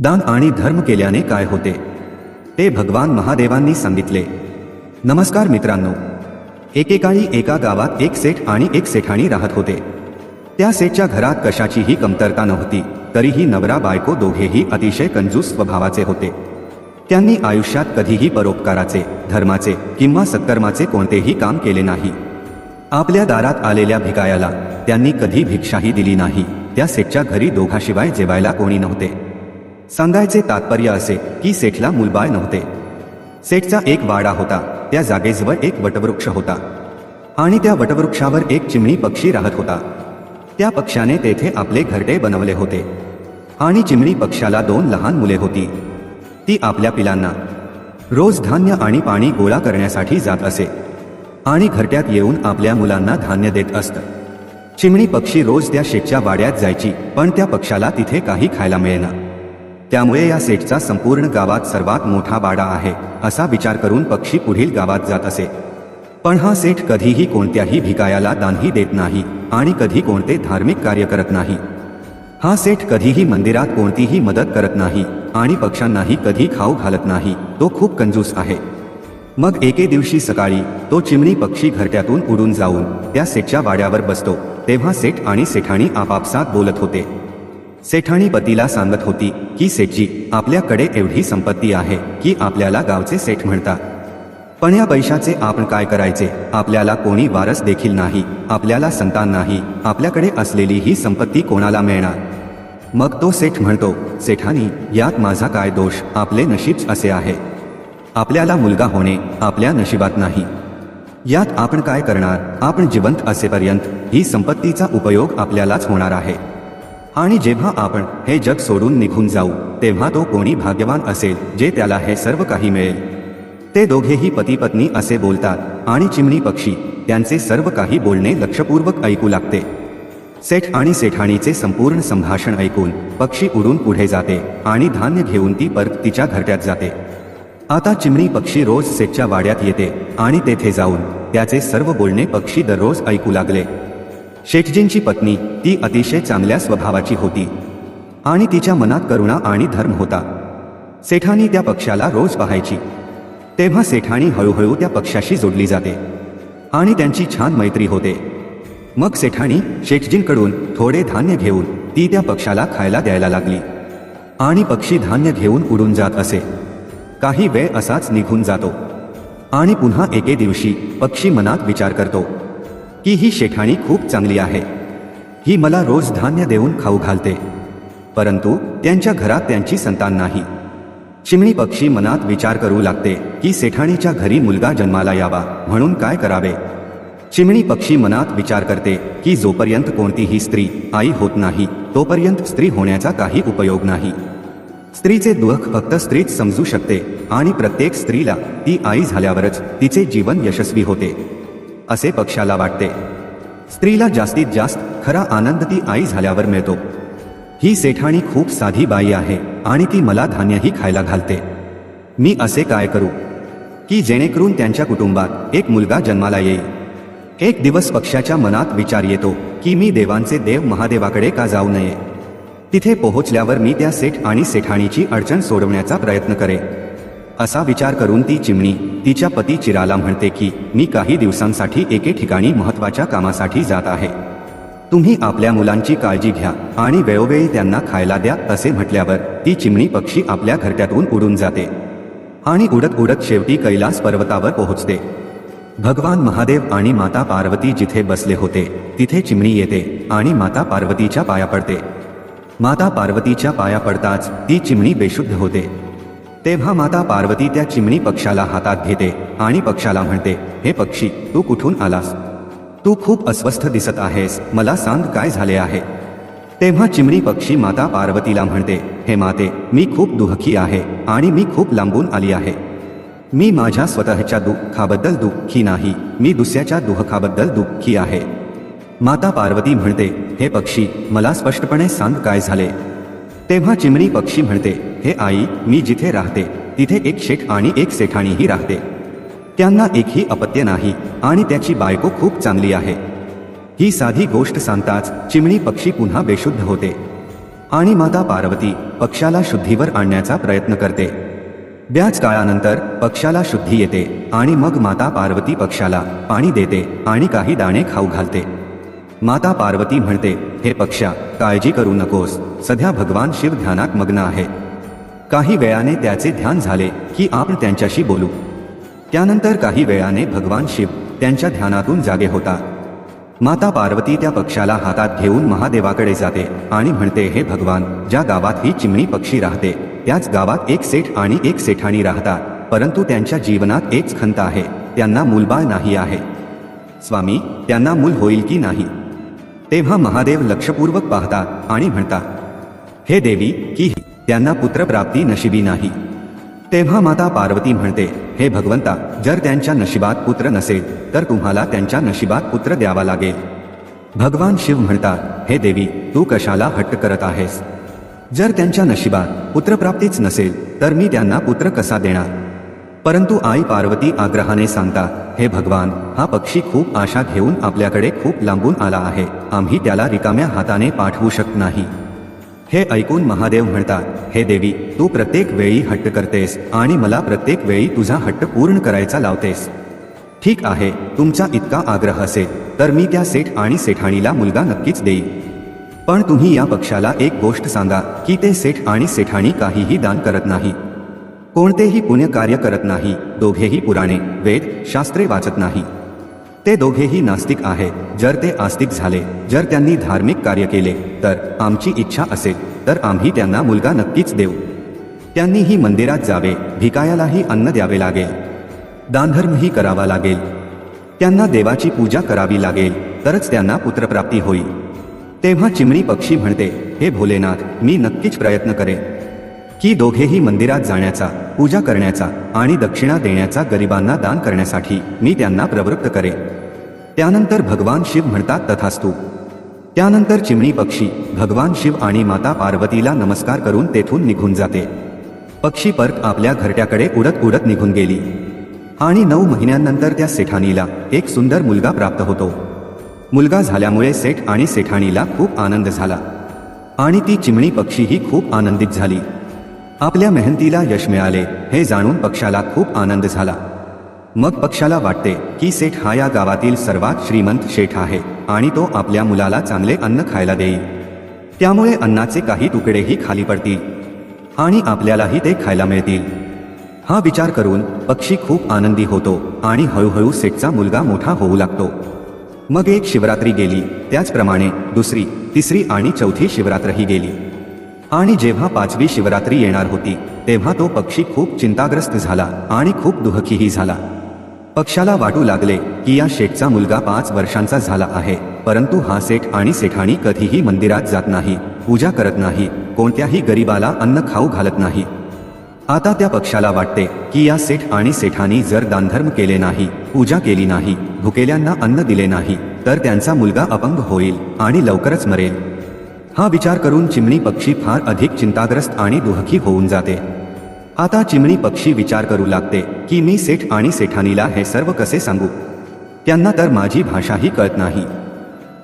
दान आणि धर्म केल्याने काय होते? ते भगवान महादेवांनी सांगितले. नमस्कार मित्रांनो. एकेकाळी एका गावात एक सेठ आणि एक सेठाणी राहत होते. त्या सेठच्या घरात कशाचीही कमतरता नव्हती तरीही नवरा बायको दोघेही अतिशय कंजूस स्वभावाचे होते. त्यांनी आयुष्यात कधीही परोपकाराचे धर्माचे किंवा सत्कर्माचे कोणतेही काम केले नाही. आपल्या दारात आलेल्या भिकायाला त्यांनी कधी भिक्षाही दिली नाही. त्या सेठच्या घरी दोघाशिवाय जेवायला कोणी नव्हते. सांगायचे तात्पर्य असे की सेठला मुलबाळ नव्हते. सेठचा एक वाडा होता त्या जागेजवळ एक वटवृक्ष होता. आणि त्या वटवृक्षावर एक चिमणी पक्षी राहत होता. त्या पक्षाने तेथे आपले घरटे बनवले होते. आणि चिमणी पक्षाला दोन लहान मुले होती. ती आपल्या पिलांना रोज धान्य आणि पाणी गोळा करण्यासाठी जात असे. आणि घरट्यात येऊन आपल्या मुलांना धान्य देत असत. चिमणी पक्षी रोज त्या शेठच्या वाड्यात जायची पण त्या पक्षाला तिथे काही खायला मिळेना. त्यामुळे या सेठचा संपूर्ण गावात सर्वात मोठा वाडा आहे असा विचार करून पक्षी पुढील गावात जात असे. पण हा सेठ कधीही कोणत्याही भिकायाला दानही देत नाही आणि कधी कोणते धार्मिक कार्य करत नाही. हा सेठ कधीही मंदिरात कोणतीही मदत करत नाही आणि पक्ष्यांनाही कधी खाऊ घालत नाही तो खूप कंजूस आहे. मग एके दिवशी सकाळी तो चिमणी पक्षी घरट्यातून उडून जाऊन त्या सेठच्या वाड्यावर बसतो तेव्हा सेठ आणि सेठाणी आपापसात बोलत होते. सेठाणी पतीला सांगत होती की सेठजी आपल्याकडे एवढी संपत्ती आहे की आपल्याला गावचे सेठ म्हणतात. पण या पैशाचे आपण काय करायचे? आपल्याला कोणी वारस देखील नाही आपल्याला संतान नाही आपल्याकडे असलेली ही संपत्ती कोणाला मिळणार? मग तो सेठ म्हणतो सेठानी यात माझा काय दोष? आपले नशीब असे आहे. आपल्याला मुलगा होणे आपल्या नशिबात नाही. यात आपण काय करणार? आपण जिवंत असेपर्यंत ही संपत्तीचा उपयोग आपल्यालाच होणार आहे. आणि जेव्हा आपण हे जग सोडून निघून जाऊ तेव्हा तो कोणी भाग्यवान असेल जे त्याला हे सर्व काही मिळेल. ते दोघेही पती पत्नी असे बोलतात आणि चिमणी पक्षी त्यांचे सर्व काही बोलणे लक्षपूर्वक ऐकू लागते. सेठ आणि सेठाणीचे संपूर्ण संभाषण ऐकून पक्षी उडून पुढे जाते आणि धान्य घेऊन ती परत तिच्या घरट्यात जाते. आता चिमणी पक्षी रोज सेठच्या वाड्यात येते आणि तेथे जाऊन त्याचे सर्व बोलणे पक्षी दररोज ऐकू लागले. शेठजींची पत्नी ती अतिशय चांगल्या स्वभावाची होती. आणि तिच्या मनात करुणा आणि धर्म होता. सेठानी त्या पक्षाला रोज पाहायची. तेव्हा सेठाणी हळूहळू त्या पक्षाशी जोडली जाते. आणि त्यांची छान मैत्री होते. मग सेठाणी शेठजींकडून थोडे धान्य घेऊन ती त्या पक्षाला खायला द्यायला लागली. आणि पक्षी धान्य घेऊन उडून जात असे. काही वेळ असाच निघून जातो. आणि पुन्हा एके दिवशी पक्षी मनात विचार करतो. की ही शेठाणी खूप चांगली आहे. ही मला रोज धान्य देऊन खाऊ घालते. परंतु त्यांच्या घरात त्यांची संतान नाही. चिमणी पक्षी मनात विचार करू लागते की सेठाणीच्या घरी मुलगा जन्माला यावा म्हणून काय करावे? चिमणी पक्षी मनात विचार करते की जोपर्यंत कोणतीही स्त्री आई होत नाही तोपर्यंत स्त्री होण्याचा काही उपयोग नाही. स्त्रीचे दुःख फक्त स्त्रीच समजू शकते आणि प्रत्येक स्त्रीला ती आई झाल्यावरच तिचे जीवन यशस्वी होते. असे पक्षाला वाटते. स्त्रीला जास्तीत जास्त खरा आनंद ती आई झाल्यावर मिळतो. ही सेठाणी खूप साधी बाई आहे आणि ती मला धान्यही खायला घालते. मी असे काय करू? की जेणेकरून त्यांच्या कुटुंबात एक मुलगा जन्माला येईल. एक दिवस पक्षाच्या मनात विचार येतो की मी देवांचे देव महादेवाकडे का जाऊ नये? तिथे पोहोचल्यावर मी त्या सेठ आणि सेठाणीची अडचण सोडवण्याचा प्रयत्न करेन. असा विचार करून ती चिमणी तिच्या पती चिराला म्हणते की मी काही दिवसांसाठी एके ठिकाणी महत्त्वाच्या कामासाठी जात आहे. तुम्ही आपल्या मुलांची काळजी घ्या आणि वेळोवेळी त्यांना खायला द्या असे म्हटल्यावर ती चिमणी पक्षी आपल्या घरट्यातून उडून जाते. आणि उडत उडत शेवटी कैलास पर्वतावर पोहोचते. भगवान महादेव आणि माता पार्वती जिथे बसले होते तिथे चिमणी येते आणि माता पार्वतीच्या पाया पडते. माता पार्वतीच्या पाया पडताच ती चिमणी बेशुद्ध होते. तेव्हा माता पार्वती त्या चिमणी पक्षाला हातात घेते आणि पक्षाला म्हणते हे पक्षी तू कुठून आलास? तू खूप अस्वस्थ दिसत आहेस. मला सांग काय झाले आहे? तेव्हा चिमणी पक्षी माता पार्वतीला म्हणते हे माते मी खूप दुःखी आहे आणि मी खूप लांबून आली आहे. मी माझ्या स्वतःच्या दुःखाबद्दल दुःखी नाही. मी दुसऱ्याच्या दुःखाबद्दल दुःखी आहे. माता पार्वती म्हणते हे पक्षी मला स्पष्टपणे सांग काय झाले? तेव्हा चिमणी पक्षी म्हणते हे आई मी जिथे राहते तिथे एक शेठ आणि एक सेठाणीही राहते. त्यांना एकही अपत्य नाही आणि त्याची बायको खूप चांगली आहे. ही साधी गोष्ट सांगताच चिमणी पक्षी पुन्हा बेशुद्ध होते. आणि माता पार्वती पक्षाला शुद्धीवर आणण्याचा प्रयत्न करते. ब्याच काळानंतर पक्षाला शुद्धी येते आणि मग माता पार्वती पक्षाला पाणी देते आणि काही दाणे खाऊ घालते. माता पार्वती म्हणते हे पक्षा काळजी करू नकोस. सध्या भगवान शिव ध्यानात मग्न आहे. काही वेळाने त्याचे ध्यान झाले की आपण त्यांच्याशी बोलू. त्यानंतर काही वेळाने भगवान शिव त्यांच्या ध्यानातून जागे होता. माता पार्वती त्या पक्षाला हातात घेऊन महादेवाकडे जाते आणि म्हणते हे भगवान ज्या गावात ही चिमणी पक्षी राहते त्याच गावात एक सेठ आणि एक सेठाणी राहतात परंतु त्यांच्या जीवनात एकच खंत आहे त्यांना मूलबाळ नाही आहे. स्वामी त्यांना मूल होईल की नाही? तेव्हा महादेव लक्षपूर्वक पाहतात आणि म्हणतात हे देवी की त्यांना पुत्रप्राप्ती नशिबी नाही. तेव्हा माता पार्वती म्हणते हे भगवंता जर त्यांच्या नशिबात पुत्र नसेल तर तुम्हाला त्यांच्या नशिबात पुत्र द्यावा लागेल. भगवान शिव म्हणतात हे देवी तू कशाला हट्ट करत आहेस? जर त्यांच्या नशिबात पुत्रप्राप्तीच नसेल तर मी त्यांना पुत्र कसा देणार? परंतु आई पार्वती आग्रहाने सांगतात हे भगवान हा पक्षी खूप आशा घेऊन आपल्याकडे खूप लांबून आला आहे. आम्ही त्याला रिकाम्या हाताने पाठवू शकत नाही. हे ऐकून महादेव म्हणतात हे देवी तू प्रत्येक वेळी हट्ट करतेस आणि मला प्रत्येक वेळी तुझा हट्ट पूर्ण करायचा लावतेस. ठीक आहे तुमचा इतका आग्रह असेल तर मी त्या सेठ आणि सेठाणीला मुलगा नक्कीच देईन. पण तुम्ही या पक्षाला एक गोष्ट सांगा की ते सेठ आणि सेठाणी काहीही दान करत नाही. कोणतेही पुण्यकार्य करत नाही दोघेही पुराणे वेद शास्त्रे वाचत नाही. ते दोघेही नास्तिक आहे. जर ते आस्तिक झाले जर त्यांनी धार्मिक कार्य केले तर आमची इच्छा असेल तर आम्ही त्यांना मुलगा नक्कीच देऊ. त्यांनीही मंदिरात जावे भिकायालाही अन्न द्यावे लागेल. दानधर्मही करावा लागेल. त्यांना देवाची पूजा करावी लागेल तरच त्यांना पुत्रप्राप्ती होईल तेव्हा चिमणी पक्षी म्हणते हे भोलेनाथ मी नक्कीच प्रयत्न करेन. की दोघेही मंदिरात जाण्याचा पूजा करण्याचा आणि दक्षिणा देण्याचा गरिबांना दान करण्यासाठी मी त्यांना प्रवृत्त करेन. त्यानंतर भगवान शिव म्हणतात तथास्तू. त्यानंतर चिमणी पक्षी भगवान शिव आणि माता पार्वतीला नमस्कार करून तेथून निघून जाते. पक्षी परत आपल्या घरट्याकडे उडत उडत निघून गेली. आणि नऊ महिन्यांनंतर त्या सेठानीला एक सुंदर मुलगा प्राप्त होतो. मुलगा झाल्यामुळे सेठ आणि सेठाणीला खूप आनंद झाला. आणि ती चिमणी पक्षीही खूप आनंदित झाली. आपल्या मेहनतीला यश मिळाले हे जाणून पक्षाला खूप आनंद झाला. मग पक्षाला वाटते की सेठ हा या गावातील सर्वात श्रीमंत शेठ आहे आणि तो आपल्या मुलाला चांगले अन्न खायला देईल. त्यामुळे अन्नाचे काही तुकडेही खाली पडतील आणि आपल्यालाही ते खायला मिळतील. हा विचार करून पक्षी खूप आनंदी होतो आणि हळूहळू सेठचा मुलगा मोठा होऊ लागतो. मग एक शिवरात्री गेली. त्याचप्रमाणे दुसरी तिसरी आणि चौथी शिवरात्रही गेली. आणि जेव्हा पाचवी शिवरात्री येणार होती तेव्हा तो पक्षी खूप चिंताग्रस्त झाला आणि खूप दुःखीही झाला. पक्षाला वाटू लागले की या शेठचा मुलगा पाच वर्षांचा झाला आहे परंतु हा सेठ आणि सेठाणी कधीही मंदिरात जात नाही पूजा करत नाही कोणत्याही गरीबाला अन्न खाऊ घालत नाही. आता त्या पक्षाला वाटते की या सेठ आणि सेठानी जर दानधर्म केले नाही पूजा केली नाही भुकेल्यांना अन्न दिले नाही तर त्यांचा मुलगा अपंग होईल आणि लवकरच मरेल. हा विचार करून चिमणी पक्षी फार अधिक चिंताग्रस्त आणि दुःखी होऊन जाते. आता चिमणी पक्षी विचार करू लागते की मी सेठ आणि सेठानीला हे सर्व कसे सांगू? त्यांना तर माझी भाषाही कळत नाही.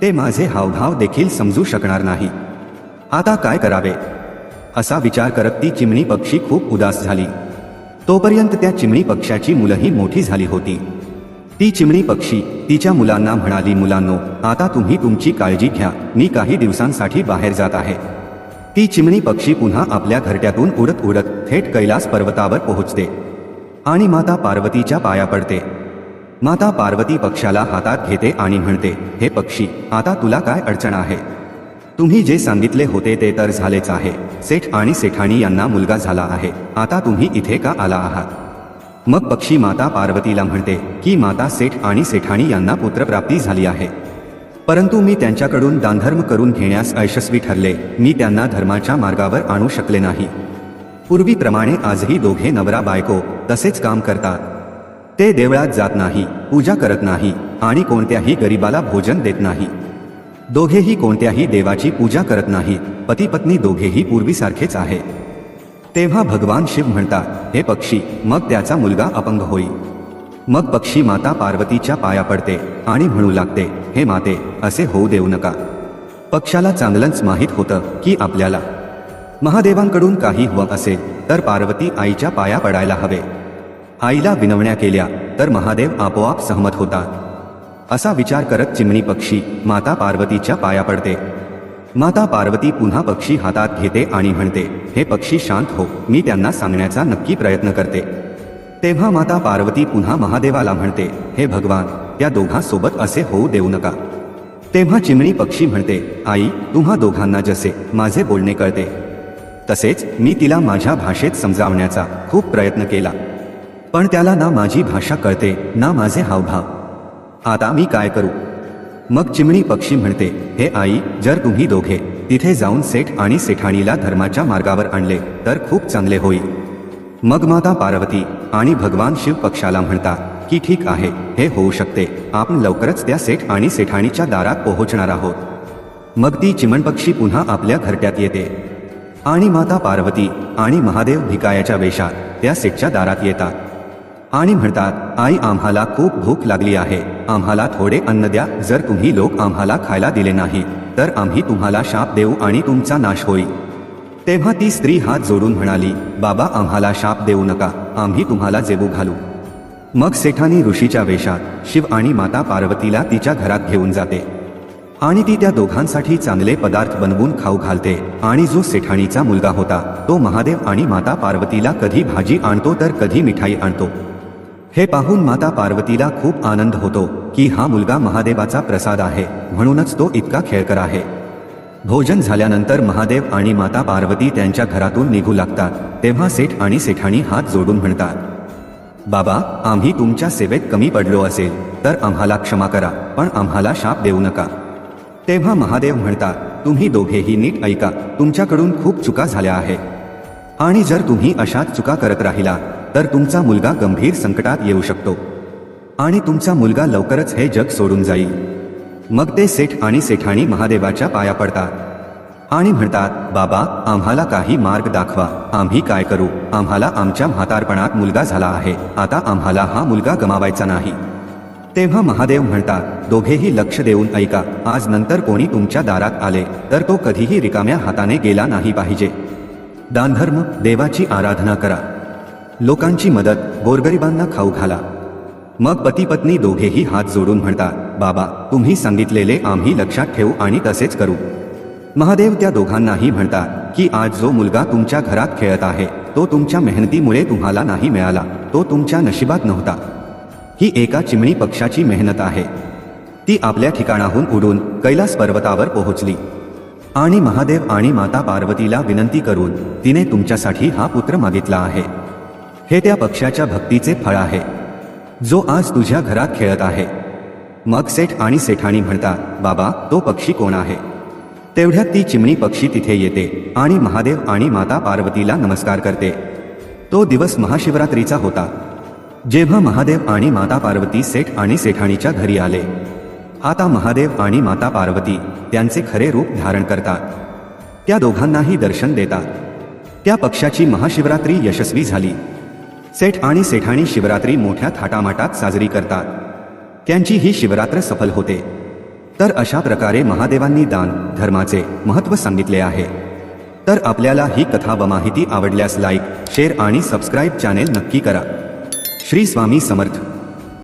ते माझे हावभाव देखील समजू शकणार नाही. आता काय करावे? असा विचार करत ती चिमणी पक्षी खूप उदास झाली. तोपर्यंत त्या चिमणी पक्षाची मुलंही मोठी झाली होती. ती चिमणी पक्षी तिच्या मुलांना म्हणाली मुलांनो आता तुम्ही तुमची काळजी घ्या. मी काही दिवसांसाठी बाहेर जात आहे. ती चिमणी पक्षी पुन्हा आपल्या घरट्यातून उडत उडत थेट कैलास पर्वतावर पोहोचते. आणि माता पार्वतीच्या पाया पडते. माता पार्वती पक्षाला हातात घेते आणि म्हणते हे पक्षी आता तुला काय अडचण आहे? तुम्ही जे सांगितले होते ते तर झालेच आहे. सेठ आणि सेठाणी यांना मुलगा झाला आहे. आता तुम्ही इथे का आला आहात? मग पक्षी माता पार्वतीला म्हणते की माता सेठ आणि सेठाणी यांना पुत्रप्राप्ती झाली आहे. परंतु मी त्यांच्याकडून दानधर्म करून घेण्यास अयशस्वी ठरले. मी त्यांना धर्माच्या मार्गावर आणू शकले नाही. पूर्वीप्रमाणे आजही दोघे नवरा बायको तसेच काम करतात. ते देवळात जात नाही पूजा करत नाही आणि कोणत्याही गरीबाला भोजन देत नाही. दोघेही कोणत्याही देवाची पूजा करत नाही पती पत्नी दोघेही पूर्वीसारखेच आहे. तेव्हा भगवान शिव म्हणतात हे पक्षी मग त्याचा मुलगा अपंग होईल मग पक्षी माता पार्वतीच्या पाया पडते आणि म्हणू लागते हे माते असे होऊ देऊ नका. पक्षाला चांगलंच माहीत होतं की आपल्याला. महादेवांकडून काही हवं असेल तर पार्वती आईच्या पाया पडायला हवे. आईला विनवण्या केल्या तर महादेव आपोआप सहमत होता. असा विचार करत चिमणी पक्षी माता पार्वतीच्या पाया पडते. माता पार्वती पुन्हा पक्षी हातात घेते आणि म्हणते हे पक्षी शांत हो मी त्यांना सांगण्याचा नक्की प्रयत्न करते. तेव्हा माता पार्वती पुन्हा महादेवाला म्हणते हे भगवान त्या दोघांसोबत असे होऊ देऊ नका. तेव्हा चिमणी पक्षी म्हणते आई तुम्हा दोघांना जसे माझे बोलणे कळते. तसेच मी तिला माझ्या भाषेत समजावण्याचा खूप प्रयत्न केला. पण त्याला ना माझी भाषा कळते ना माझे हावभाव. आता मी काय करू? मग चिमणी पक्षी म्हणते हे आई जर तुम्ही दोघे तिथे जाऊन सेठ आणि सेठाणीला धर्माच्या मार्गावर आणले तर खूप चांगले होईल. मग माता पार्वती आणि भगवान शिव पक्षाला म्हणतात की ठीक आहे हे होऊ शकते. आपण लवकरच त्या सेठ आणि सेठाणीच्या दारात पोहोचणार आहोत. मग ती चिमणपक्षी पुन्हा आपल्या घरट्यात येते. आणि माता पार्वती आणि महादेव भिकायाच्या वेशात त्या सेठच्या दारात येतात. आणि म्हणतात आई आम्हाला खूप भूक लागली आहे. आम्हाला थोडे अन्न द्या. जर तुम्ही लोक आम्हाला खायला दिले नाही तर आम्ही तुम्हाला शाप देऊ आणि तुमचा नाश होईल. तेव्हा ती स्त्री हात जोडून म्हणाली बाबा आम्हाला शाप देऊ नका. आम्ही तुम्हाला जेबू घालू. मग सेठानी ऋषीच्या वेशात शिव आणि माता पार्वतीला तिच्या घरात घेऊन जाते. आणि ती त्या दोघांसाठी चांगले पदार्थ बनवून खाऊ घालते. आणि जो सेठाणीचा मुलगा होता तो महादेव आणि माता पार्वतीला कधी भाजी आणतो तर कधी मिठाई आणतो. हे पाहून माता पार्वतीला खूप आनंद होतो की हा मुलगा महादेवाचा प्रसाद आहे म्हणूनच तो इतका खेळकर आहे. भोजन झाल्यानंतर महादेव आणि माता पार्वती त्यांच्या घरातून निघू लागतात तेव्हा सेठ आणि सेठाणी हात जोडून म्हणतात बाबा आम्ही तुमच्या सेवेत कमी पडलो असेल तर आम्हाला क्षमा करा पण आम्हाला शाप देऊ नका. तेव्हा महादेव म्हणतात तुम्ही दोघेही नीट ऐका तुमच्याकडून खूप चुका झाल्या आहेत. आणि जर तुम्ही अशाच चुका करत राहिला तर तुमचा मुलगा गंभीर संकटात येऊ शकतो. आणि तुमचा मुलगा लवकरच हे जग सोडून जाईल. मग ते सेठ आणि सेठाणी महादेवाच्या पाया पडतात. आणि म्हणतात बाबा आम्हाला काही मार्ग दाखवा. आम्ही काय करू? आम्हाला आमच्या म्हातारपणात मुलगा झाला आहे. आता आम्हाला हा मुलगा गमावायचा नाही. तेव्हा महादेव म्हणतात दोघेही लक्ष देऊन ऐका. आज नंतर कोणी तुमच्या दारात आले तर तो कधीही रिकाम्या हाताने गेला नाही पाहिजे. दानधर्म देवाची आराधना करा. लोकांची मदत गोरगरिबांना खाऊ घाला. मग पती पत्नी दोघेही हात जोडून म्हणतात बाबा तुम्ही सांगितलेले आम्ही लक्षात ठेवू आणि तसेच करू. महादेव त्या दोघांनाही म्हणतात की आज जो मुलगा तुमच्या घरात खेळत आहे तो तुमच्या मेहनतीमुळे तुम्हाला नाही मिळाला तो तुमच्या नशिबात नव्हता. ही एका चिमणी पक्षाची मेहनत आहे. ती आपल्या ठिकाणाहून उडून कैलास पर्वतावर पोहोचली. आणि महादेव आणि माता पार्वतीला विनंती करून तिने तुमच्यासाठी हा पुत्र मागितला आहे. हे त्या पक्षाच्या भक्तीचे फळ आहे. जो आज तुझ्या घरात खेळत आहे. मग सेठ आणि सेठाणी म्हणतात बाबा तो पक्षी कोण आहे? तेवढ्यात ती चिमणी पक्षी तिथे येते आणि महादेव आणि माता पार्वतीला नमस्कार करते. तो दिवस महाशिवरात्रीचा होता. जेव्हा महादेव आणि माता पार्वती सेठ आणि सेठाणीच्या घरी आले. आता महादेव आणि माता पार्वती त्यांचे खरे रूप धारण करतात. त्या दोघांनाही दर्शन देतात. त्या पक्षाची महाशिवरात्री यशस्वी झाली. सेठ आणि सेठाणी शिवरात्री मोठ्या थाटामाटात साजरी करतात. त्यांची ही शिवरात्र सफल होते. तर अशा प्रकारे महादेवांनी दान धर्माचे महत्त्व सांगितले आहे. तर आपल्याला ही कथा व माहिती आवडल्यास लाईक शेअर आणि सबस्क्राईब चॅनेल नक्की करा. श्री स्वामी समर्थ.